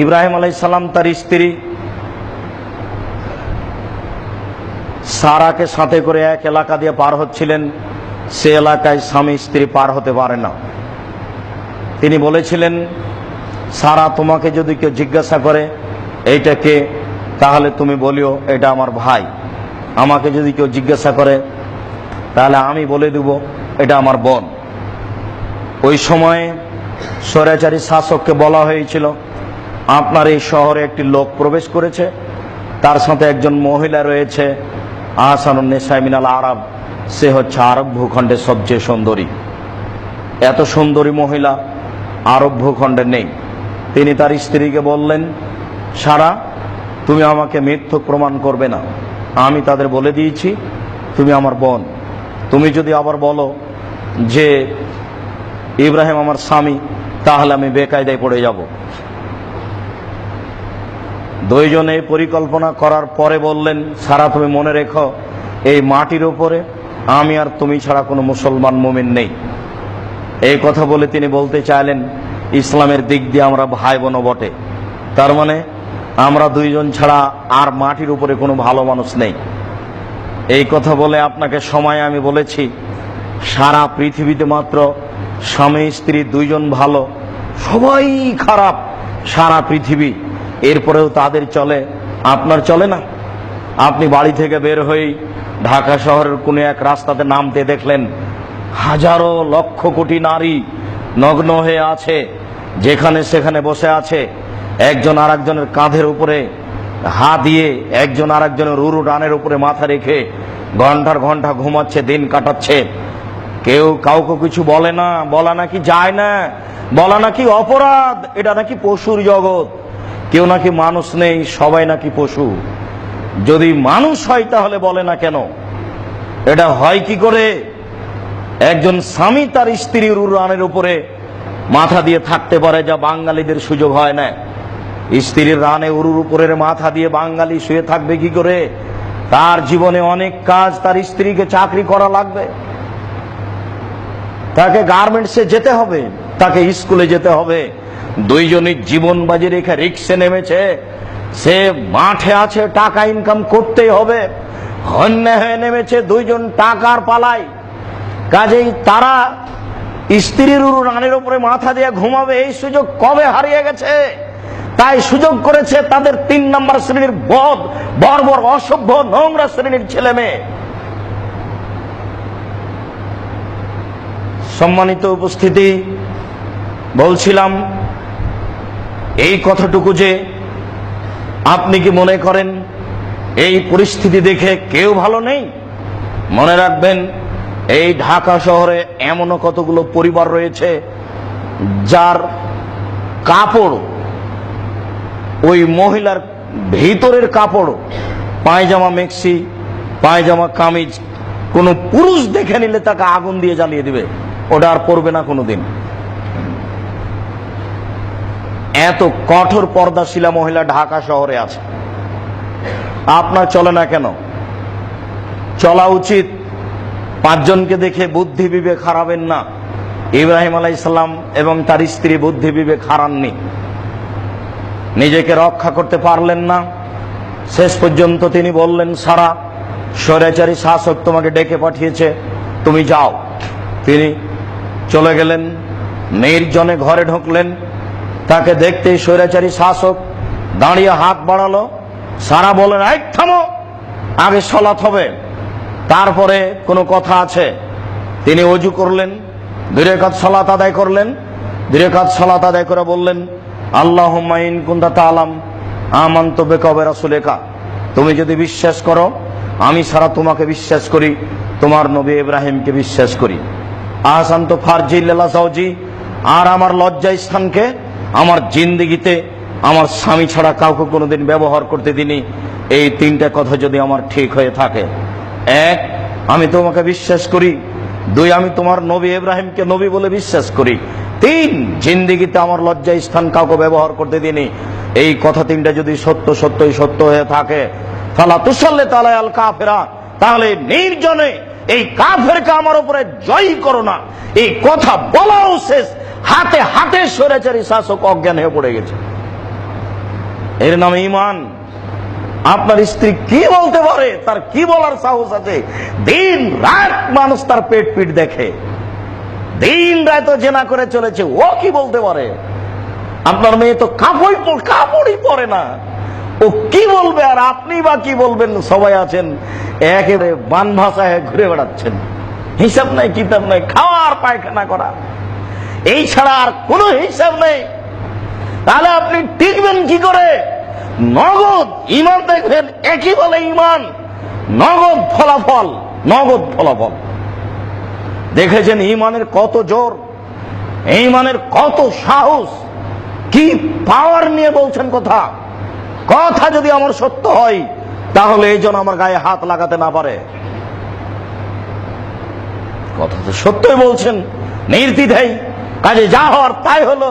ইব্রাহিম আলাইসাল্লাম তার স্ত্রী সারাকে সাথে করে এক এলাকা দিয়ে পার হচ্ছিলেন। সে এলাকায় স্বামী স্ত্রী পার হতে পারে না। তিনি বলেছিলেন, সারা তোমাকে যদি কেউ জিজ্ঞাসা করে এইটাকে তাহলে তুমি বলিও, এটা আমার ভাই। আমাকে যদি কেউ জিজ্ঞাসা করে, তাহলে আমি বলে দেব, এটা আমার বোন। ওই সময়ে স্বৈরাচারী শাসককে বলা হয়েছিল আপনার এই শহরে একটি লোক প্রবেশ করেছে। তার সাথে একজন মহিলা রয়েছে আহসানুন্নেসা মিনাল আরব। সে হচ্ছে আরব ভূখণ্ডের সবচেয়ে সুন্দরী। এত সুন্দরী মহিলা আরব ভূখণ্ডে নেই। তিনি তার স্ত্রীকে বললেন, সারা, তুমি আমাকে মিথ্যুক প্রমাণ করবে না। আমি তাদের বলে দিয়েছি, তুমি আমার বোন। তুমি যদি আবার বলো যে, ইব্রাহিম আমার স্বামী, তাহলে আমি বেকায়দায় পড়ে যাব। দুইজনে এই পরিকল্পনা করার পরে বললেন, সারা তুমি মনে রেখো, এই মাটির উপরে আমি আর তুমি ছাড়া কোনো মুসলমান মুমিন নেই। এই কথা বলে তিনি বলতে চাইলেন, ইসলামের দিক দিয়ে আমরা ভাই বোনও বটে। তার মানে আমরা দুইজন ছাড়া আর মাটির উপরে কোনো ভালো মানুষ নেই। এই কথা বলে আপনাকে সময় আমি বলেছি, সারা পৃথিবীতে মাত্র স্বামী, স্ত্রী, দুইজন ভালো, সবাই খারাপ, সারা পৃথিবী। এরপরেও তাদের চলে। আপনার চলে না? আপনি বাড়ি থেকে বের হয়েই ঢাকা শহরের কোনো এক রাস্তাতে নামতে দেখলেন, হাজারো লক্ষ কোটি নারী নগ্ন হয়ে আছে, যেখানে সেখানে বসে আছে। একজন আর একজনের কাঁধের উপরে হা দিয়ে একজন আর একজনের রুরু ডানের উপরে মাথা রেখে ঘণ্টার ঘণ্টা ঘুমাচ্ছে, দিন কাটাচ্ছে। কেউ কাউকে কিছু বলে না, বলা নাকি যায় না, বলা নাকি অপরাধ, এটা নাকি পশুর জগৎ। কেউ নাকি মানুষ নেই, সবাই নাকি পশু। যদি মানুষ হয় তাহলে বলে না কেন? এটা হয় কি করে? একজন স্বামী তার স্ত্রীর উড়ানের উপরে মাথা দিয়ে থাকতে পারে, যা বাঙালিদের সুযোগ হয় না। স্ত্রীর রানে উরুর উপরের মাথা দিয়ে বাঙালি শুয়ে থাকবে কি করে? তার জীবনে অনেক কাজ, তার স্ত্রীকে চাকরি করা লাগবে। তাকে গার্মেন্টসে যেতে হবে। তাকে স্কুলে যেতে হবে। দুইজনের জীবন বাজি রেখে রিক্সে নেমেছে। সে মাঠে আছে, টাকা ইনকাম করতেই হবে। হন্য হয়ে নেমেছে দুইজন টাকার পালাই কাজেই তারা স্ত্রীর উরু রানের উপরে মাথা দিয়ে ঘুমাবে, এই সুযোগ কবে হারিয়ে গেছে? তাই সুযোগ করেছে তাদের তিন নম্বর শ্রেণির বদ, বর্বর, অসভ্য, নোংরা শ্রেণির ছেলে মেয়ে। সম্মানিত উপস্থিতি বলছিলাম, এই কথাটুকু যে আপনি কি মনে করেন, এই পরিস্থিতি দেখে কেউ ভালো নেই? মনে রাখবেন, এই ঢাকা শহরে এমনও কতগুলো পরিবার রয়েছে, যার কাপড়, ওই মহিলার ভিতরের কাপড়, পায়জামা মেক্সি, পায়জামা কামিজ, কোনো পুরুষ দেখে নিলে তাকে আগুন দিয়ে জ্বালিয়ে দিবে। ওটা আর পরবে না কোনোদিন। এত কঠোর পর্দাশীলা মহিলা ঢাকা শহরে আছে। আপনার চলে না কেন? চলা উচিত। পাঁচজনকে দেখে বুদ্ধি বিবেক হারাবেন না। ইব্রাহিম আলাইসাল্লাম এবং তার স্ত্রী বুদ্ধি বিবেক হারাননি। নিজেকে রক্ষা করতে পারলেন না। শেষ পর্যন্ত তিনি বললেন, সারা, স্বৈরাচারী শাসক তোমাকে ডেকে পাঠিয়েছে, তুমি যাও। তিনি চলে গেলেন, নির্জনে ঘরে ঢুকলেন। তাকে দেখতেই স্বৈরাচারী শাসক দাঁড়িয়ে হাত বাড়ালো। সারা বলেন এই থামো, আগে সলাৎ হবে। তারপরে কোনো কথা আছে? তিনি অজু করলেন দূরে কাজ সলাত আদায় করলেন। দূরে কাজ সলাত আদায় করে বললেন আল্লাহ মাইন কুন্দা তালাম আমান্ত বেকবে রাসুলেখা তুমি যদি বিশ্বাস করো, আমি সারা তোমাকে বিশ্বাস করি, তোমার নবী ইব্রাহিমকে বিশ্বাস করি। আহসান তো ফারজিল্লা সাউজি আর আমার লজ্জা স্থানকে আমার জিন্দিগিতে আমার স্বামী ছাড়া কাউকে কোনোদিন ব্যবহার করতে দিনি। এই তিনটা কথা যদি আমার ঠিক হয়ে থাকে। এক, আমি তোমাকে বিশ্বাস করি। দুই, আমি তোমার নবী ইব্রাহিমকে নবী বলে বিশ্বাস করি। তিন, জিন্দিগিতে আমার লজ্জা স্থান কাউকে ব্যবহার করতে দিনি। এই কথা তিনটা যদি সত্য, সত্যই সত্য হয়ে থাকে, ফালা তুসাল্লে তালায় আল কাফেরা। তাহলে নির্জনে এই কাফেরকে আমার উপরে জয়ী করো না। এই কথা বলাও শেষ। হাতে হাতে স্বৈরাচারী শাসক অজ্ঞান হয়ে পড়ে গেছে। এর নামে ইমান আপনার স্ত্রী কি বলতে পারে, তার কি বলার সাহস আছে? দিন রাত মানুষ তার পেট পিট দেখে। দিন রাত জেনা করে চলেছে, ও কি বলতে পারে? আপনার মেয়ে তো কাপড়ই কাপড়ই পরে না। ও কি বলবে আর আপনি বা কি বলবেন? সবাই আছেন, একেবারে বান ভাষায় ঘুরে বেড়াচ্ছেন। হিসাব নাই, কিতাব নাই, খাওয়ার পায়খানা করা। এই ছাড়া আর কোনো হিসাব নেই। তাহলে আপনি টিকবেন কি করে? নগদ ইমান দেখবেন, একই বলে ইমান নগদ ফলাফল নগদ ফলাফল। দেখেছেন ইমানের কত জোর? ইমানের কত সাহস? কি পাওয়ার নিয়ে বলছেন কথা? কথা যদি আমার সত্য হয়, তাহলে এই জন আমার গায়ে হাত লাগাতে না পারে। কথা তো সত্যই বলছেন নির্দ্বিধাই কাজে যা হওয়ার তাই হলো।